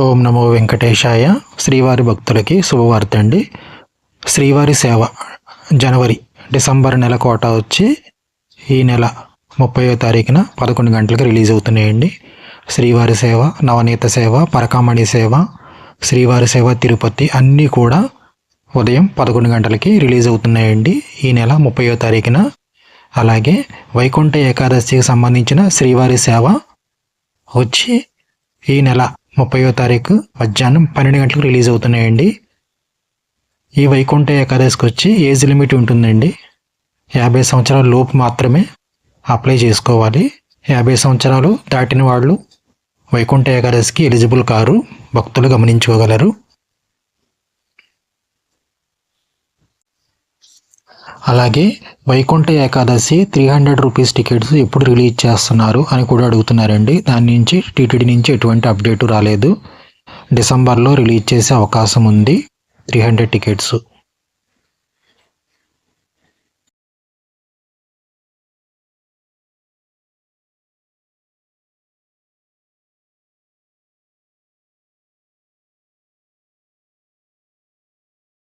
ఓం నమో వెంకటేశాయ. శ్రీవారి భక్తులకి శుభవార్త అండి. శ్రీవారి సేవ జనవరి డిసెంబర్ నెల కోట వచ్చి ఈ నెల ముప్పయో తారీఖున పదకొండు గంటలకు రిలీజ్ అవుతున్నాయండి. శ్రీవారి సేవ నవనీత సేవ పరకామణి సేవ శ్రీవారి సేవ తిరుపతి అన్నీ కూడా ఉదయం పదకొండు గంటలకి రిలీజ్ అవుతున్నాయండి. ఈ నెల ముప్పయో తారీఖున. అలాగే వైకుంఠ ఏకాదశికి సంబంధించిన శ్రీవారి సేవ వచ్చి ఈ నెల ముప్పయో తారీఖు మధ్యాహ్నం పన్నెండు గంటలకు రిలీజ్ అవుతున్నాయండి. ఈ వైకుంఠ ఏకాదశికి వచ్చి ఏజ్ లిమిట్ ఉంటుందండి. యాభై సంవత్సరాల లోపు మాత్రమే అప్లై చేసుకోవాలి. యాభై సంవత్సరాలు దాటిన వాళ్ళు వైకుంఠ ఏకాదశికి ఎలిజిబుల్ కారు భక్తులు గమనించుకోగలరు. అలాగే Vaikuntha Ekadashi three hundred rupees tickets ఎప్పుడు రిలీజ్ చేస్తున్నారు అని కూడా అడుగుతున్నారండి. దాని నుంచి టీటీడీ నుంచి ఎటువంటి అప్డేటు రాలేదు. డిసెంబర్లో రిలీజ్ చేసే అవకాశం ఉంది. Three hundred tickets